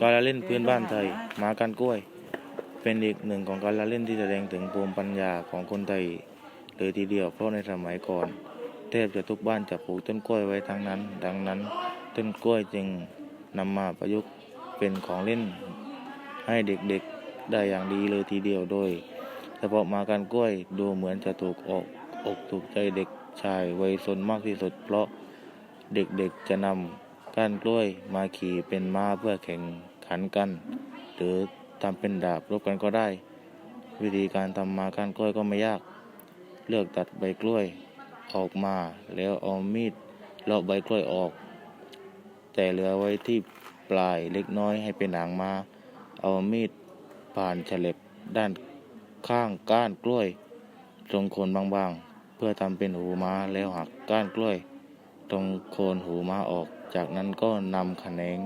การละเล่นพื้นบ้านไทยหมากันกล้วย เป็นอีกหนึ่งของการละเล่นที่แสดงถึงภูมิปัญญาของคนไทยเลยทีเดียวเพราะในสมัยก่อนแทบจะทุกบ้านจะปลูกต้นกล้วยไว้ทั้งนั้น ดังนั้น ต้นกล้วยจึงนำมาประยุกต์เป็นของเล่นให้เด็กๆได้อย่างดีเลยทีเดียวโดยเฉพาะมากันกล้วยดูเหมือนจะถูกออกอกถูกใจเด็กชายวัยซนมากที่สุด เพราะเด็กๆจะนำ ก้านกล้วยมาขี่เป็นม้าเพื่อแข่งขันกัน หรือทำเป็นดาบรบกันก็ได้ วิธีการทำมาก้านกล้วยก็ไม่ยาก เลือกตัดใบกล้วยออกมาแล้วเอามีดเลาะใบกล้วยออก แต่เหลือไว้ที่ปลายเล็กน้อยให้เป็นหางมา เอามีดผ่านเฉลับด้านข้างก้านกล้วย ตรงโคนบางๆ เพื่อทำเป็นหูม้าแล้วหักก้านกล้วย ตรงโคนหูม้าออก จากนั้นก็นำแขนง